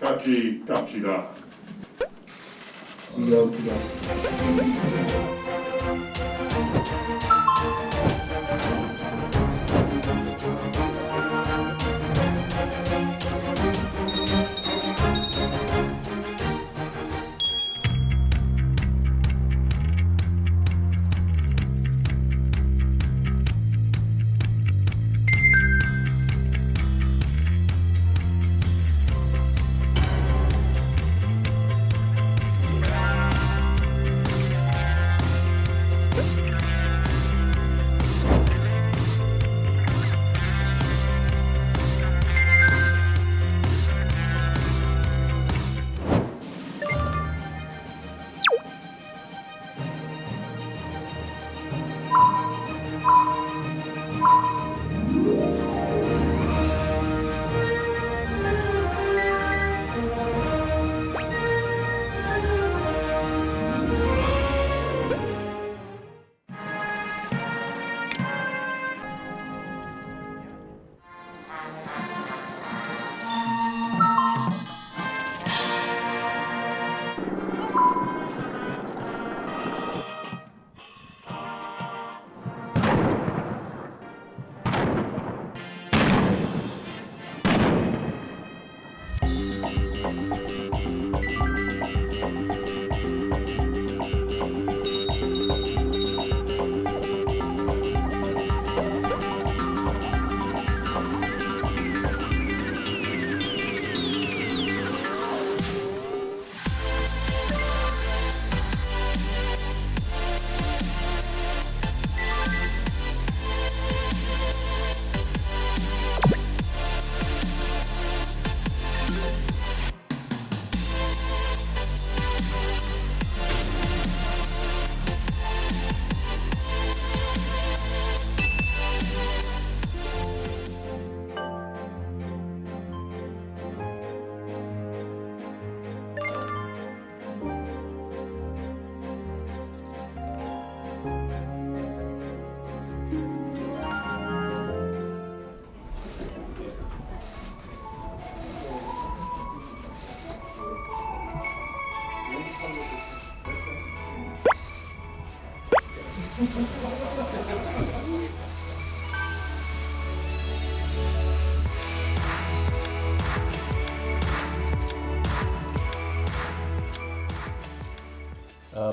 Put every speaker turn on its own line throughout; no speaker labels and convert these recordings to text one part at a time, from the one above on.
같이 갑시다.
이야기가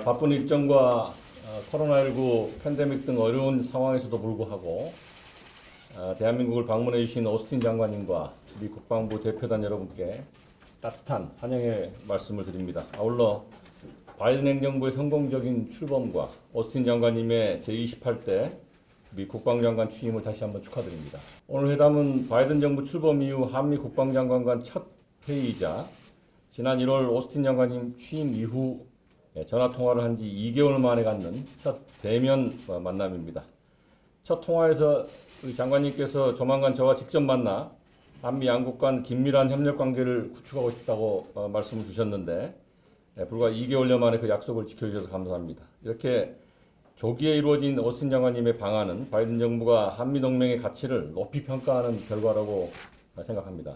바쁜 일정과 어, 코로나19 팬데믹 등 어려운 상황에서도 불구하고 어, 대한민국을 방문해 주신 오스틴 장관님과 미 국방부 대표단 여러분께 따뜻한 환영의 말씀을 드립니다. 아울러 바이든 행정부의 성공적인 출범과 오스틴 장관님의 제28대 미 국방장관 취임을 다시 한번 축하드립니다. 오늘 회담은 바이든 정부 출범 이후 한미 국방장관 간 첫 회의이자 지난 1월 오스틴 장관님 취임 이후 예, 전화 통화를 한 지 2개월 만에 갖는 첫 대면 어, 만남입니다. 첫 통화에서 우리 장관님께서 조만간 저와 직접 만나 한미 양국 간 긴밀한 협력 관계를 구축하고 싶다고 어, 말씀을 주셨는데 예, 불과 2개월여 만에 그 약속을 지켜주셔서 감사합니다. 이렇게 조기에 이루어진 오스틴 장관님의 방안은 바이든 정부가 한미 동맹의 가치를 높이 평가하는 결과라고 생각합니다.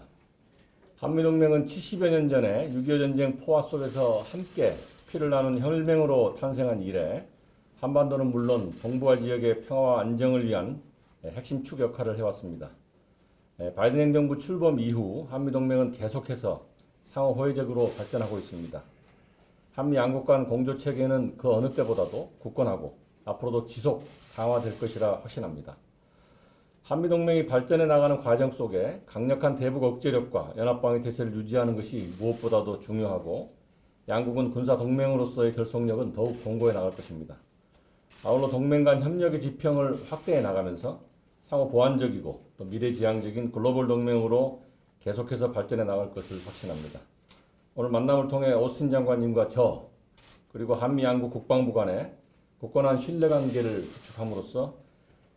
한미 동맹은 70여 년 전에 6.25 전쟁 포화 속에서 함께 피를 나눈 혈맹으로 탄생한 이래 한반도는 물론 동북아 지역의 평화와 안정을 위한 핵심 축 역할을 해왔습니다. 예, 바이든 행정부 출범 이후 한미동맹은 계속해서 상호 호혜적으로 발전하고 있습니다. 한미 양국 간 공조 체계는 그 어느 때보다도 굳건하고 앞으로도 지속 강화될 것이라 확신합니다. 한미동맹이 발전해 나가는 과정 속에 강력한 대북 억제력과 연합방위 태세를 유지하는 것이 무엇보다도 중요하고 양국은 군사 동맹으로서의 결속력은 더욱 공고해 나갈 것입니다. 아울러 동맹 간 협력의 지평을 확대해 나가면서 상호 보완적이고 또 미래지향적인 글로벌 동맹으로 계속해서 발전해 나갈 것을 확신합니다. 오늘 만남을 통해 오스틴 장관님과 저 그리고 한미 양국 국방부 간의 굳건한 신뢰관계를 구축함으로써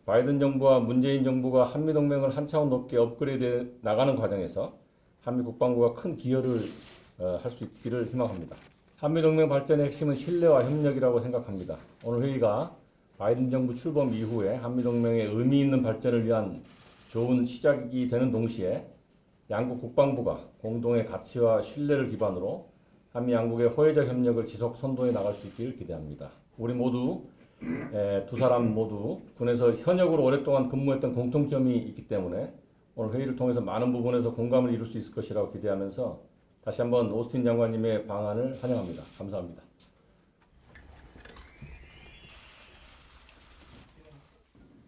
바이든 정부와 문재인 정부가 한미 동맹을 한 차원 높게 업그레이드 나가는 과정에서 한미 국방부가 큰 기여를 어, 할 수 있기를 희망합니다. 한미 동맹 발전의 핵심은 신뢰와 협력이라고 생각합니다. 오늘 회의가 바이든 정부 출범 이후에 한미 동맹의 의미 있는 발전을 위한 좋은 시작이 되는 동시에 양국 국방부가 공동의 가치와 신뢰를 기반으로 한미 양국의 호혜적 협력을 지속 선도해 나갈 수 있기를 기대합니다. 우리 모두 에, 두 사람 모두 군에서 현역으로 오랫동안 근무했던 공통점이 있기 때문에 오늘 회의를 통해서 많은 부분에서 공감을 이룰 수 있을 것이라고 기대하면서 다시 한번 오스틴 장관님의 방안을 환영합니다. 감사합니다.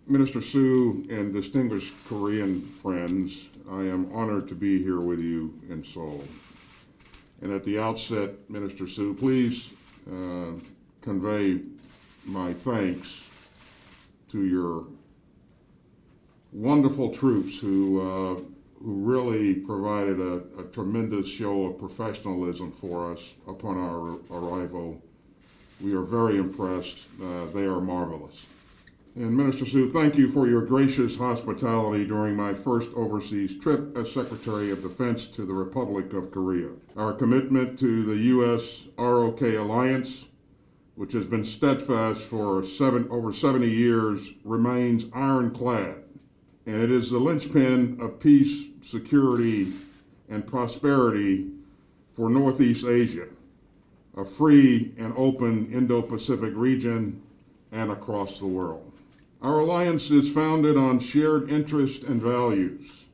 Minister Sue and distinguished Korean friends, I am honored to be here with you in Seoul. And at the outset, Minister Sue, please uh, convey my thanks to your wonderful troops who, uh, who really provided a, a tremendous show of professionalism for us upon our arrival. We are very impressed. Uh, they are marvelous. And Minister Sue, thank you for your gracious hospitality during my first overseas trip as Secretary of Defense to the Republic of Korea. Our commitment to the U.S. ROK alliance, which has been steadfast for seven, over 70 years, remains ironclad. And it is the linchpin of peace, security, and prosperity for Northeast Asia, a free and open Indo Pacific region, and across the world. Our alliance is founded on shared interests and values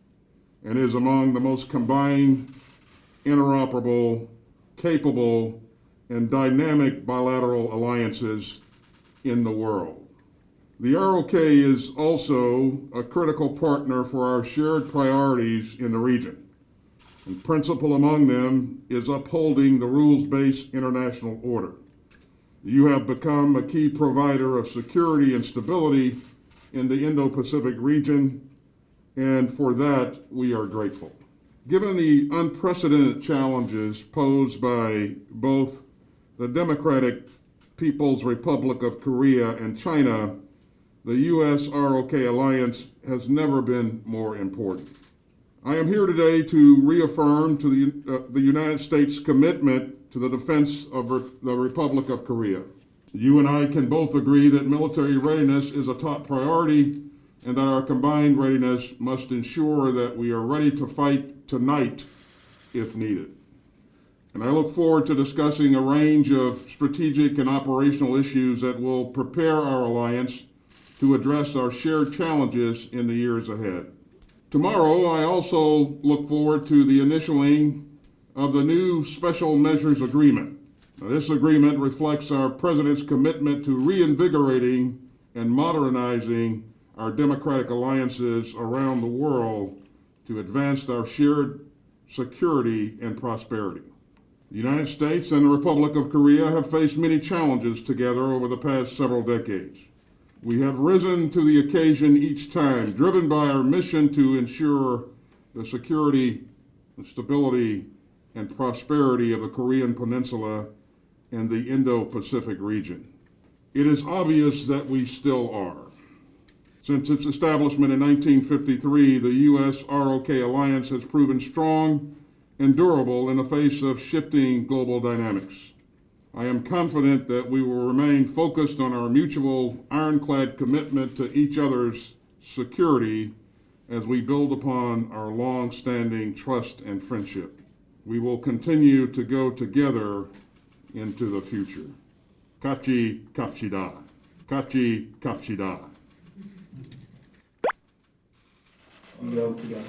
and is among the most combined, interoperable, capable, and dynamic bilateral alliances in the world. The ROK is also a critical partner for our shared priorities in the region. And principal among them is upholding the rules based international order. You have become a key provider of security and stability in the Indo Pacific region, and for that we are grateful. Given the unprecedented challenges posed by both the Democratic People's Republic of Korea and China, the U.S. ROK alliance has never been more important. I am here today to reaffirm to the, uh, the United States' commitment to the defense of re- the Republic of Korea. You and I can both agree that military readiness is a top priority and that our combined readiness must ensure that we are ready to fight tonight if needed. And I look forward to discussing a range of strategic and operational issues that will prepare our alliance to address our shared challenges in the years ahead. Tomorrow, I also look forward to the initialing of the new Special Measures Agreement. Now, this agreement reflects our President's commitment to reinvigorating and modernizing our democratic alliances around the world to advance our shared security and prosperity. The United States and the Republic of Korea have faced many challenges together over the past several decades. We have risen to the occasion each time, driven by our mission to ensure the security, the stability, and prosperity of the Korean Peninsula and the Indo Pacific region. It is obvious that we still are. Since its establishment in 1953, the U.S. ROK alliance has proven strong and durable in the face of shifting global dynamics. I am confident that we will remain focused on our mutual ironclad commitment to each other's security as we build upon our long standing trust and friendship. We will continue to go together into the future. Kachi Kapshida. Kachi Kapshida.
We go together.